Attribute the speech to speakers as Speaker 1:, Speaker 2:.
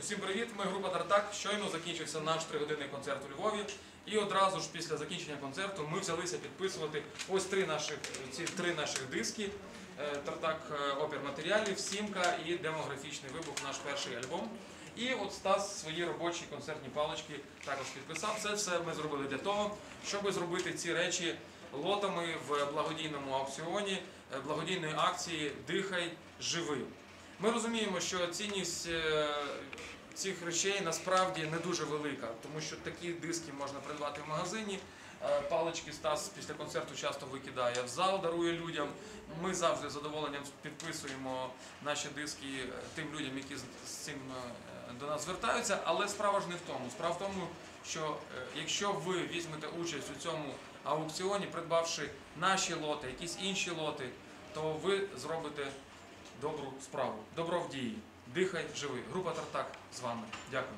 Speaker 1: Усім привіт, ми група Тартак. Щойно закінчився наш тригодинний концерт у Львові. І одразу ж після закінчення концерту ми взялися підписувати ось три наших, ці три наших диски. Е, Тартак е, опір матеріалів, Сімка і демографічний вибух, наш перший альбом. І от Стас свої робочі концертні палички також підписав. Це все ми зробили для того, щоб зробити ці речі лотами в благодійному аукціоні, е, благодійної акції Дихай, живи. Ми розуміємо, що цінність е, цих речей насправді не дуже велика, тому що такі диски можна придбати в магазині. Е, Палички Стас після концерту часто викидає в зал, дарує людям. Ми завжди з задоволенням підписуємо наші диски е, тим людям, які з цим до нас звертаються. Але справа ж не в тому. Справа в тому, що якщо ви візьмете участь у цьому аукціоні, придбавши наші лоти, якісь інші лоти, то ви зробите добру справу. Добро в дії. Дихай, живи. Група Тартак з вами. Дякую.